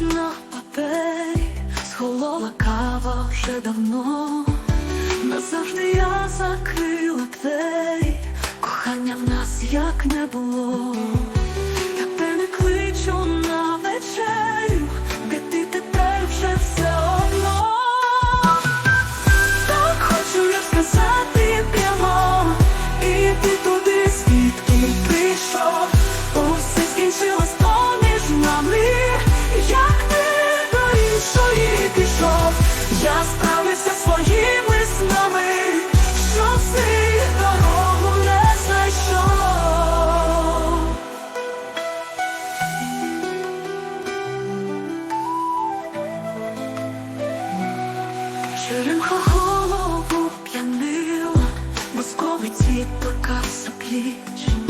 Десь на папері схолола кава вже давно, назавжди я закрила двері, кохання в нас як не було. Я справлюся своїми снами, що свій дорогу не знайшов. Черемха голову п'янила, московиці торкався пліч.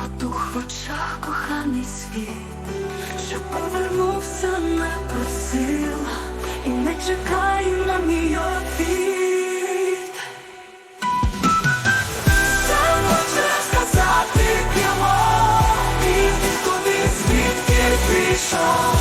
потух в очах коханий світ, Щоб повернувся, не просила і не чекає на мій обід. Show.